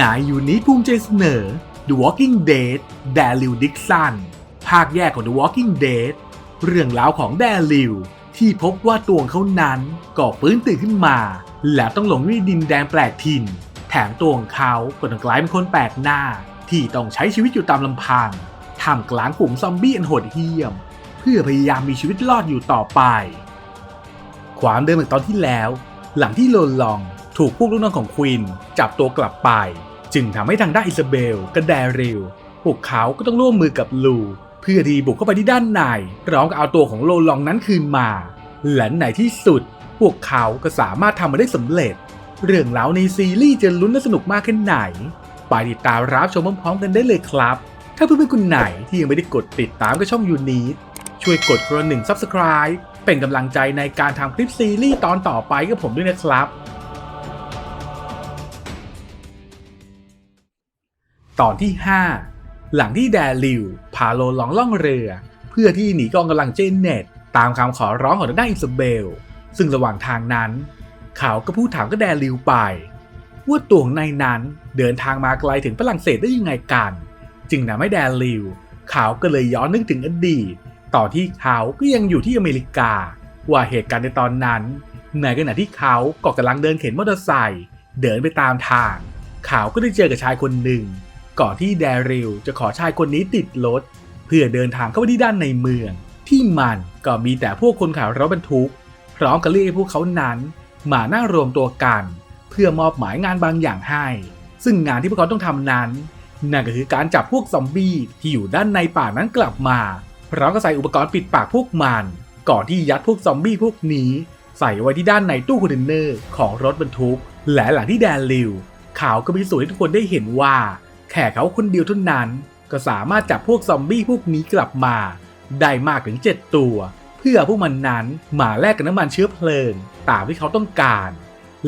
นายยูนิภูมิใจเสนอ The Walking Dead แดลิวดิกสันภาคแยกของ The Walking Dead เรื่องราวของแดลิวที่พบว่าตัวเขานั้นก่อฟื้นตื่นขึ้นมา แล้วต้องหลงในดินแดนแปลกถิ่น แถมตัวของเขาก็ต้องกลายเป็นคนแปลกหน้า ที่ต้องใช้ชีวิตอยู่ตามลำพังท่ามกลางฝูงซอมบี้อันโหดเหี้ยม เพื่อพยายามมีชีวิตรอดอยู่ต่อไป ความเดิมเหมือนตอนที่แล้ว หลังที่โลนลองถูกพวกลูกน้องของควินจับตัวกลับไป จึงทำให้ทางด้านอิซาเบลกับแดริลพวกเขาก็ต้องร่วมมือกับลูเพื่อที่บุกเข้าไปที่ด้านในพร้อมกับเอาตัวของโลลองนั้นคืนมา และในที่สุด พวกเขาก็สามารถทำมาได้สำเร็จ เรื่องราวในซีรีส์จะลุ้นและสนุกมากแค่ไหน ไปติดตามรับชมพร้อมๆกันได้เลยครับ ถ้าเพื่อนๆคนไหนที่ยังไม่ได้กดติดตามก็ช่องยูนีช่วยกดกระหนึ่ง Subscribe เป็นกำลังใจในการทำคลิปซีรีส์ตอนต่อไปกับผมด้วยนะครับ ตอนที่ 5 หลังที่แดริวพาโลลองล่องเรือ เพื่อที่หนีกองกำลังเจนเน็ตตามคำขอร้องของทางด้านอิซาเบล ซึ่งระหว่างทางนั้น เขาก็พูดถามก็แดริวไป ว่าตัวของนายนั้นเดินทางมาไกลถึงฝรั่งเศสได้ยังไงกัน จึงทำให้แดริวเขาก็เลยย้อนนึกถึงอดีตตอนที่เขาก็ยังอยู่ที่อเมริกา ว่าเหตุการณ์ในตอนนั้น ในขณะที่เขาก็กำลังเดินเข็นมอเตอร์ไซค์เดินไปตามทาง เขาก็ได้เจอกับชายคนหนึ่ง ก่อนที่แดริลจะขอชายคนนี้ติดรถ เพื่อเดินทางเข้าไปที่ด้านในเมือง ที่มันก็มีแต่พวกคนขับรถบรรทุก พร้อมกับเรียกพวกเขานั้น มานั่งรวมตัวกัน เพื่อมอบหมายงานบางอย่างให้ ซึ่งงานที่พวกเขาต้องทำนั้น นั่นก็คือการจับพวกซอมบี้ที่อยู่ด้านในป่านั้นกลับมาพร้อมกับใส่อุปกรณ์ปิดปากพวกมัน ก่อนที่ยัดพวกซอมบี้พวกนี้ ใส่ไว้ที่ด้านในตู้คอนเทนเนอร์ของรถบรรทุก และหลังที่แดนลิวเขาก็พิสูจน์ให้ทุกคนได้เห็นว่า แค่เขาคนเดียวเท่านั้น ก็สามารถจับพวกซอมบี้พวกนี้กลับมา ได้มากถึง 7 ตัว เพื่อพวกมันนั้นมาแลกกับน้ำมันเชื้อเพลิง ตามที่เขาต้องการ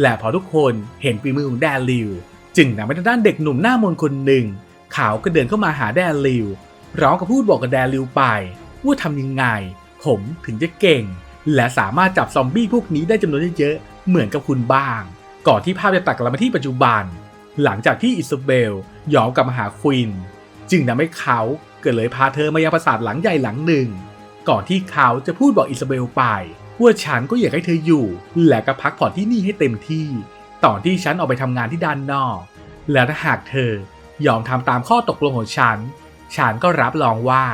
และพอทุกคนเห็นฝีมือของแดนลิว จึงนำไปทางด้านเด็กหนุ่มหน้ามนคนหนึ่งเขาก็เดินเข้ามาหาแดนลิวร้องกับพูดบอกกับแดนลิวไป ว่าทำยังไง ผมถึงจะเก่ง และสามารถจับซอมบี้พวกนี้ได้จำนวนเยอะๆเหมือนกับคุณบ้าง ก่อนที่ภาพจะตัดกลับมาที่ปัจจุบัน หลังจากที่อิซาเบลยอนกลับมาหาควิน จึงทำให้เขาเก็เลยพาเธอมายังปราสาทหลังใหญ่หลังหนึ่ง ก่อนที่เขาจะพูดบอกอิซาเบลไป ว่าฉันก็อยากให้เธออยู่ และก็พักผ่อนที่นี่ให้เต็มที่ตอนที่ฉันออกไปทำงานที่ด้านนอก และถ้าหากเธอยอมทำตามข้อตกลงของฉัน ฉันก็รับรองว่า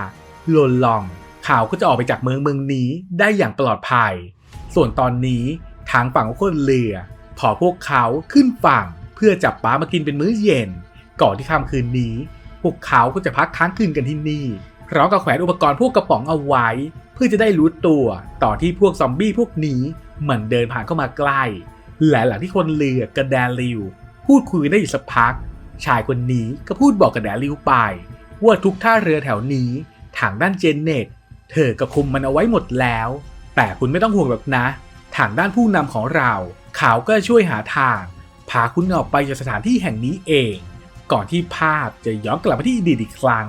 ลนลองเขาก็จะออกไปจากเมืองเมืองนี้ได้อย่างปลอดภัย ส่วนตอนนี้ทางฝั่งคนเรือ พอพวกเขาขึ้นฝั่ง พื่อจับปลามากินเป็นมื้อเย็น ก่อนที่ค่ำคืนนี้ พวกเขาก็จะพักค้างคืนกันที่นี่พร้อมกับแขวนอุปกรณ์พวกกระป๋องเอาไว้ เพื่อจะได้รู้ตัวต่อที่พวกซอมบี้พวกนี้มันเดินผ่านเข้ามาใกล้และหลังที่คนเรือกระแดริว พูดคุยได้อยู่สักพัก ชายคนนี้ก็พูดบอกกับแดริวไป ว่าทุกท่าเรือแถวนี้ทางด้านเจนเน็ตเธอก็คุมมันเอาไว้หมดแล้ว แต่คุณไม่ต้องห่วงหรอกนะ ทางด้านผู้นำของเรา เขาก็ช่วยหาทาง พาคุณออกไปจากสถานที่แห่งนี้เอง ก่อนที่ภาพจะย้อนกลับมาที่อดีตอีกครั้ง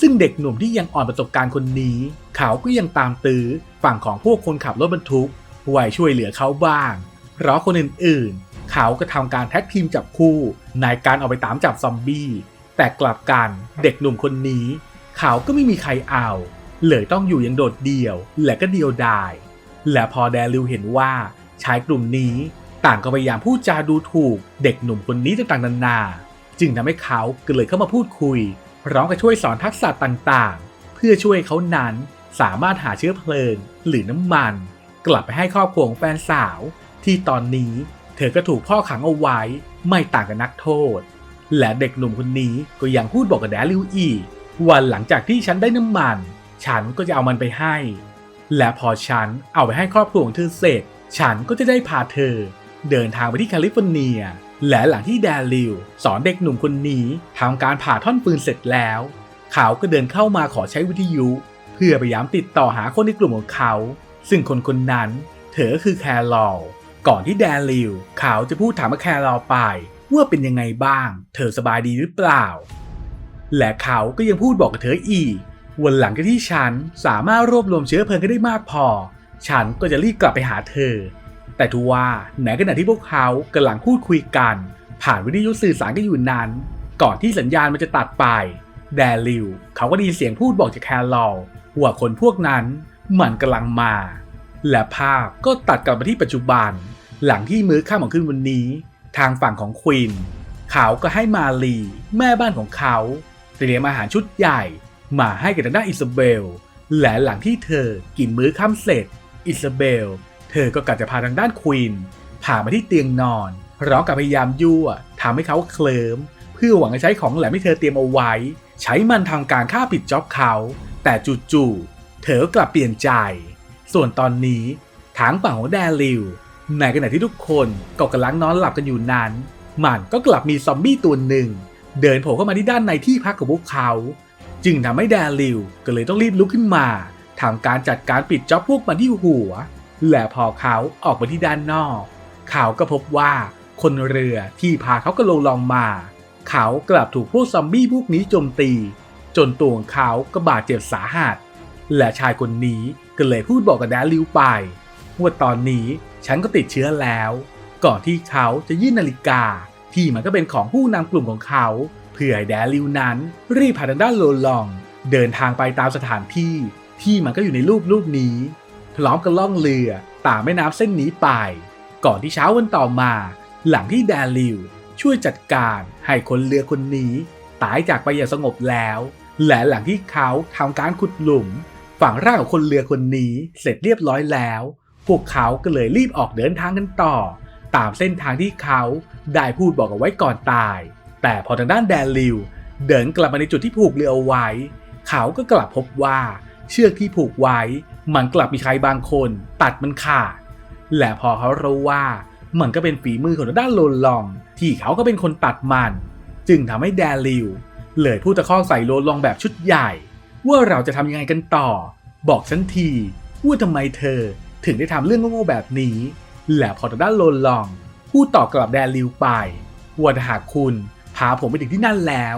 ซึ่งเด็กหนุ่มที่ยังอ่อนประสบการณ์คนนี้ เขาก็ยังตามตื้อฝั่งของพวกคนขับรถบรรทุกไว้ช่วยเหลือเขาบ้าง เพราะคนอื่นๆ เขาก็ทำการแท็กทีมจับคู่ในการออกไปตามจับซอมบี้ แต่กลับกันเด็กหนุ่มคนนี้ เขาก็ไม่มีใครเอาเลยต้องอยู่อย่างโดดเดี่ยวและก็เดียวดาย และพอแดริวเห็นว่าชายกลุ่มนี้ ต่างก็พยายามพูดจาดูถูกเด็กหนุ่มคนนี้ต่างๆนานา จึงทำให้เขาเก็เลยเข้ามาพูดคุยพร้อมกับช่วยสอนทักษะต่างๆ เพื่อช่วยเขานั้นสามารถหาเชื้อเพลิงหรือน้ำมัน กลับไปให้ครอบครัวของแฟนสาว ที่ตอนนี้เธอก็ถูกพ่อขังเอาไว้ไม่ต่างกับนักโทษ และเด็กหนุ่มคนนี้ก็ยังพูดบอกกับแดริวอีกวันหลังจากที่ฉันได้น้ำมัน ฉันก็จะเอามันไปให้ และพอฉันเอาไปให้ครอบครัวของเธอเสร็จ ฉันก็จะได้พาเธอ เดินทางไปที่แคลิฟอร์เนีย และหลังที่แดริลสอนเด็กหนุ่มคนนี้ทำการผ่าท่อนปืนเสร็จแล้ว เขาก็เดินเข้ามาขอใช้วิทยุ เพื่อพยายามติดต่อหาคนในกลุ่มของเขา ซึ่งคนคนนั้น เธอคือแคลอลก่อนที่แดริลเขาจะพูดถามกับแคลอลไป ว่าเป็นยังไงบ้าง เธอสบายดีหรือเปล่า และเขาก็ยังพูดบอกกับเธออีกวันหลังที่ฉันสามารถรวบรวมเชื้อเพลิงให้ได้มากพอ ฉันก็จะรีบกลับไปหาเธอ แต่ทว่าในขณะที่พวกเขากำลังพูดคุยกัน ผ่านวิทยุสื่อสารกันอยู่นานก่อนที่สัญญาณมันจะตัดไป แดริวเขาก็ได้ยินเสียงพูดบอกจากแคลอลว่าคนพวกนั้นมันกำลังมา และภาพก็ตัดกลับมาที่ปัจจุบัน หลังที่มื้อค่ำของคืนวันนี้ ทางฝั่งของควีนเขาก็ให้มาลีแม่บ้านของเขาเตรียมอาหารชุดใหญ่ มาให้กับทางด้านอิซาเบล และหลังที่เธอกินมื้อค่ำเสร็จ อิซาเบล เธอก็กลับจะพาทางด้านควีนพามาที่เตียงนอนร้องกับพยายามยั่วทำให้เขาเคลิมเพื่อหวังจะใช้ของแหลมที่เธอเตรียมเอาไว้ ใช้มันทำการฆ่าปิดจ็อบเขา แต่จู่ๆเธอก็กลับเปลี่ยนใจ ส่วนตอนนี้ทางฝั่งของแดริวในขณะที่ทุกคนก็กำลังนอนหลับกันอยู่นั้น มันก็กลับมีซอมบี้ตัวหนึ่ง เดินโผล่เข้ามาที่ด้านในที่พักของพวกเขา จึงทำให้แดริวก็เลยต้องรีบลุกขึ้นมาทำการจัดการปิดจ็อบพวกมันที่หัว และพอเขาออกมาที่ด้านนอก เขาก็พบว่าคนเรือที่พาเขากระโลงลองมา เขากลับถูกพวกซอมบี้พวกนี้โจมตี จนตัวของเขาก็บาดเจ็บสาหัส และชายคนนี้ก็เลยพูดบอกกับแดริวไปว่าตอนนี้ฉันก็ติดเชื้อแล้ว ก่อนที่เขาจะยื่นนาฬิกา ที่มันก็เป็นของผู้นำกลุ่มของเขา เพื่อให้แดริวนั้นรีบพาทางด้านโลลอง เดินทางไปตามสถานที่ที่มันก็อยู่ในรูปรูปนี้ พร้อมกับล่องเรือตามแม่น้ำเส้นนี้ไป ก่อนที่เช้าวันต่อมา หลังที่แดริวช่วยจัดการให้คนเรือคนนี้ ตายจากไปอย่างสงบแล้ว และหลังที่เขาทำการขุดหลุมฝังร่างของคนเรือคนนี้เสร็จเรียบร้อยแล้ว พวกเขาก็เลยรีบออกเดินทางกันต่อ ตามเส้นทางที่เขาได้พูดบอกเอาไว้ก่อนตาย แต่พอทางด้านแดริวเดินกลับมาในจุดที่ผูกเรือเอาไว้ เขาก็กลับพบว่าเชือกที่ผูกไว้ มันกลับมีใครบางคนตัดมันขาด และพอเขารู้ว่ามันก็เป็นฝีมือของด้านโลนลอง ที่เขาก็เป็นคนตัดมัน จึงทำให้แดริวเลยพูดตะคอกใส่โลนลองแบบชุดใหญ่ ว่าเราจะทำยังไงกันต่อ บอกฉันทีว่าทำไมเธอถึงได้ทำเรื่องโง่ๆแบบนี้ และพอทางด้านโลนลอง พูดตอบกลับแดริวไปว่าหากคุณพาผมไปถึงที่นั่นแล้ว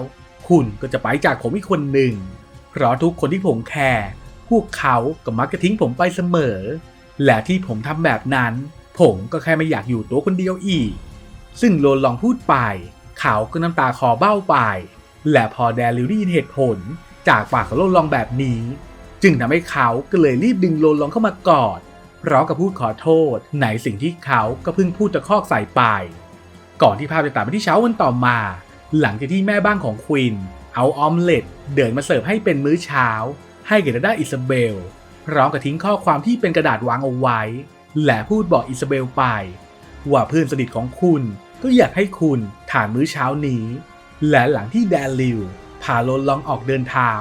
คุณก็จะไปจากผมอีกคนหนึ่งเพราะทุกคนที่ผมแคร์ พวกเขาก็มักจะทิ้งผมไปเสมอ และที่ผมทำแบบนั้น ผมก็แค่ไม่อยากอยู่ตัวคนเดียวอีก ซึ่งโลนลองพูดไป เขาก็น้ำตาคอเบ้าไป และพอแดริวได้ยินเหตุผล จากปากของโลนลองแบบนี้ จึงทำให้เขาก็เลยรีบดึงโลนลองเข้ามากอดพร้อมกับพูดขอโทษในสิ่งที่เขาก็เพิ่งพูดตะคอกใส่ไป ก่อนที่ภาพจะตัดไปที่เช้าวันต่อมา หลังจากที่แม่บ้านของควินเอาออมเล็ตเดินมาเสิร์ฟให้เป็นมื้อเช้า ให้แก่ด้านอิซาเบล พร้อมกับทิ้งข้อความที่เป็นกระดาษวางเอาไว้ และพูดบอกอิซาเบลไป ว่าเพื่อนสนิทของคุณก็อยากให้คุณทานมื้อเช้านี้ และหลังที่แดนลิวพาโลนลองออกเดินเท้า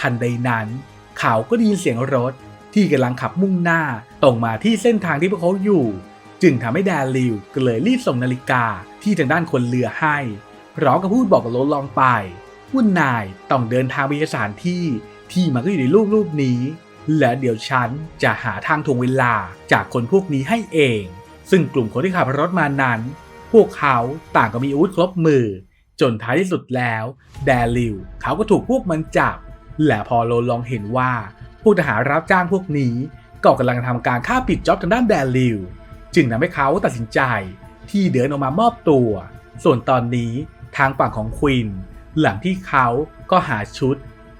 ทันใดนั้น เขาก็ได้ยินเสียงรถที่กำลังขับมุ่งหน้าตรงมาที่เส้นทางที่พวกเขาอยู่ จึงทำให้แดนลิวก็เลยรีบส่งนาฬิกาที่ทางด้านคนเรือให้พร้อมกับพูดบอกกับโลนลองไปว่านายต้องเดินทางไปสถานที่ ที่มันก็อยู่ในรูปรูปนี้ และเดี๋ยวฉันจะหาทางทวงเวลาจากคนพวกนี้ให้เอง ซึ่งกลุ่มคนที่ขับรถมานั้น พวกเขาต่างก็มีอาวุธครบมือ จนท้ายที่สุดแล้ว แดริวเขาก็ถูกพวกมันจับ และพอโลลองเห็นว่าพวกทหารรับจ้างพวกนี้ก็กำลังทำการฆ่าปิดจ็อบทางด้านแดริวจึงทำให้เขาตัดสินใจที่เดินออกมามอบตัว ส่วนตอนนี้ทางฝั่งของควินหลังที่เขาก็หาชุด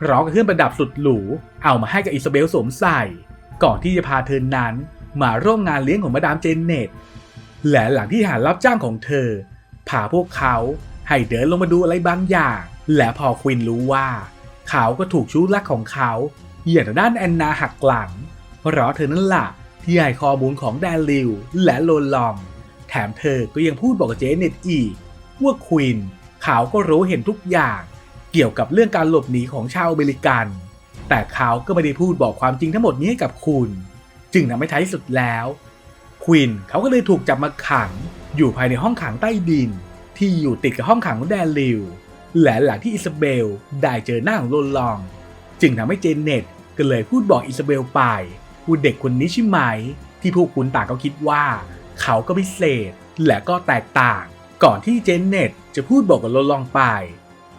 ร้องกับเครื่องประดับสุดหรู เอามาให้กับอิซาเบลสวมใส่ ก่อนที่จะพาเธอนั้นมาร่วมงานเลี้ยงของมาดามเจนเนตและหลังที่ทหารรับจ้างของเธอพาพวกเขาให้เดินลงมาดูอะไรบางอย่าง และพอควินรู้ว่า เขาก็ถูกชู้รักของเขาเหยียดด้านแอนนาหักหลัง เพราะเธอนั่นแหละที่ให้ข้อมูลของแดนลิวและโลนลอง แถมเธอก็ยังพูดบอกกับเจเน็ตอีก ว่าควินเขาก็รู้เห็นทุกอย่าง เกี่ยวกับเรื่องการหลบหนีของชาวอเมริกัน แต่เขาก็ไม่ได้พูดบอกความจริงทั้งหมดนี้ให้กับคุณ จึงทำให้ท้ายสุดแล้วควินเขาก็เลยถูกจับมาขังอยู่ภายในห้องขังใต้ดิน ที่อยู่ติดกับห้องขังของแดนลิวและหลังที่อิซาเบลได้เจอหน้าของโลนลอง จึงทำให้เจเน็ตก็เลยพูดบอกอิซาเบลไปว่าเด็กคนนี้ใช่ไหม ที่พวกคุณต่างก็คิดว่า เขาก็พิเศษและก็แตกต่าง ก่อนที่เจนเน็ตจะพูดบอกกับโลนลองไป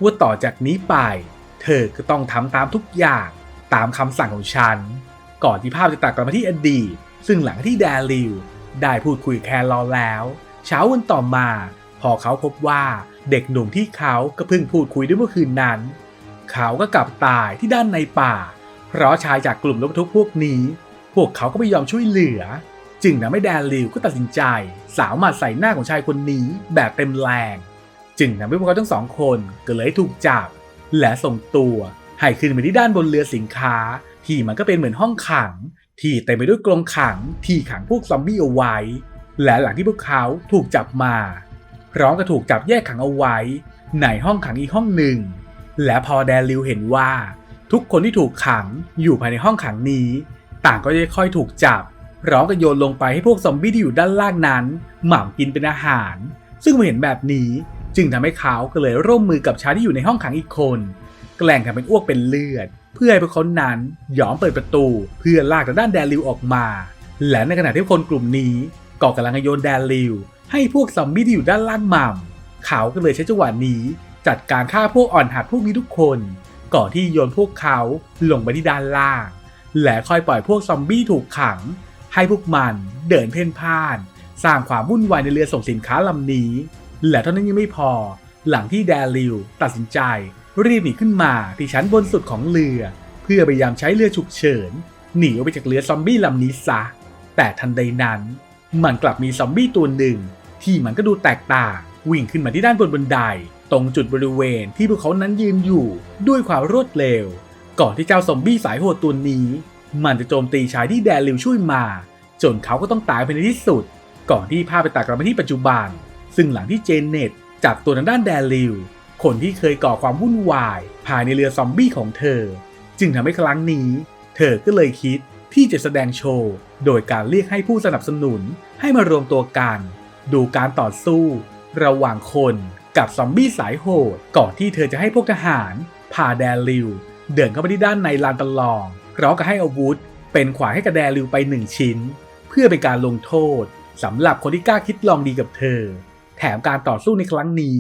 ว่าต่อจากนี้ไป เธอก็ต้องทำตามทุกอย่างตามคำสั่งของฉัน ก่อนที่ภาพจะตัดกลับมาที่อดีต ซึ่งหลังที่แดริวได้พูดคุยแคร์รอแล้ว เช้าวันต่อมา พอเขาพบว่าเด็กหนุ่มที่เขาก็เพิ่งพูดคุยด้วยเมื่อคืนนั้น เขาก็กลับตายที่ด้านในป่า เพราะชายจากกลุ่มรถบรรทุกพวกนี้ พวกเขาก็ไม่ยอมช่วยเหลือ จึงทำให้แดนลิวก็ตัดสินใจ สาวหมัดใส่หน้าของชายคนนี้แบบเต็มแรง จึงทำให้พวกเขาทั้งสองคนก็เลยถูกจับ และส่งตัวให้ขึ้นไปที่ด้านบนเรือสินค้า ที่มันก็เป็นเหมือนห้องขัง ที่เต็มไปด้วยกรงขังที่ขังพวกซอมบี้เอาไว้ และหลังที่พวกเขาถูกจับมาพร้อมกับถูกจับแยกขังเอาไว้ ในห้องขังอีกห้องหนึ่ง และพอแดนลิวเห็นว่า ทุกคนที่ถูกขังอยู่ภายในห้องขังนี้ ต่างก็จะค่อยถูกจับพร้อมกับโยนลงไปให้พวกซอมบี้ที่อยู่ด้านล่างนั้น หม่ำกินเป็นอาหาร ซึ่งเมื่อเห็นแบบนี้ จึงทำให้เขาก็เลยร่วมมือกับชายที่อยู่ในห้องขังอีกคน แกล้งทำเป็นอ้วกเป็นเลือด เพื่อให้พวกเขานั้นยอมเปิดประตู เพื่อลากจากด้านแดนลิวออกมา และในขณะที่คนกลุ่มนี้ก็กำลังโยนแดนลิวให้พวกซอมบี้ที่อยู่ด้านล่างหม่ำเขาก็เลยใช้จังหวะนี้ จัดการฆ่าพวกอ่อนหัดพวกนี้ทุกคน ก่อนที่โยนพวกเขาลงไปที่ด้านล่าง และค่อยปล่อยพวกซอมบี้ถูกขัง ให้พวกมันเดินเพ่นพ่าน สร้างความวุ่นวายในเรือส่งสินค้าลำนี้ และเท่านั้นยังไม่พอ หลังที่แดริลตัดสินใจ รีบหนีขึ้นมาที่ชั้นบนสุดของเรือ เพื่อพยายามใช้เรือฉุกเฉิน หนีออกไปจากเรือซอมบี้ลำนี้ซะ แต่ทันใดนั้น มันกลับมีซอมบี้ตัวหนึ่ง ที่มันก็ดูแตกต่างวิ่งขึ้นมาที่ด้านบนบนไดตรงจุดบริเวณที่พวกเขานั้นยืนอยู่ด้วยความรวดเร็ว ก่อนที่เจ้าซอมบี้สายโหดตัวนี้ มันจะโจมตีชายที่แดริลช่วยมา จนเขาก็ต้องตายไปในที่สุด ก่อนที่ภาพไปตัดกลับมาที่ปัจจุบัน ซึ่งหลังที่เจนเน็ตจับตัวทางด้านแดริลคนที่เคยก่อความวุ่นวาย ภายในเรือซอมบี้ของเธอ จึงทำให้ครั้งนี้ เธอก็เลยคิดที่จะแสดงโชว์ โดยการเรียกให้ผู้สนับสนุนให้มารวมตัวกัน ดูการต่อสู้ ระหว่างคนกับซอมบี้สายโหด ก่อนที่เธอจะให้พวกทหารพาแดริลเดินเข้าไปที่ด้านในลานตะลองพร้อมกับให้อาวุธ เป็นขวานให้กับแดริลไปหนึ่งชิ้น เพื่อเป็นการลงโทษสำหรับคนที่กล้าคิดลองดีกับเธอ ถมการต่อสู้ในครั้งนี้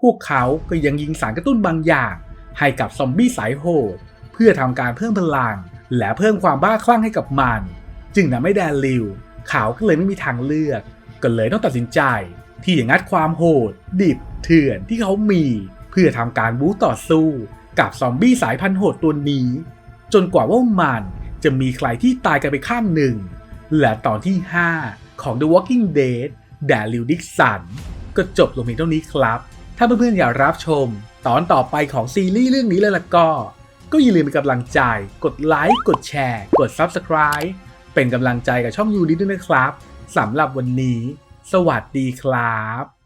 พวกเขาก็ยังยิงสารกระตุ้นบางอย่าง ให้กับซอมบี้สายโหด เพื่อทำการเพิ่มพลัง และเพิ่มความบ้าคลั่งให้กับมัน จึงทำให้แดนลิวเขาก็เลยไม่มีทางเลือก ก็เลยต้องตัดสินใจ ที่จะงัดความโหด ดิบ เถื่อนที่เขามี เพื่อทำการบู๊ต่อสู้กับซอมบี้สายพันธุ์โหดตัวนี้ จนกว่าว่ามันจะมีใครที่ตายกันไปข้างหนึ่ง และตอนที่ 5 ของ The Walking Dead แดลิวดิกสัน ก็จบลงเพียงเท่านี้ครับ ถ้าเพื่อนๆอยากรับชม ตอนต่อไปของซีรีส์เรื่องนี้เลยล่ะก็ ก็อย่าลืมเป็นกำลังใจ กดไลค์ กดแชร์ กด Subscribe เป็นกำลังใจกับช่องยูนิด้วยนะครับสำหรับวันนี้ สวัสดีครับ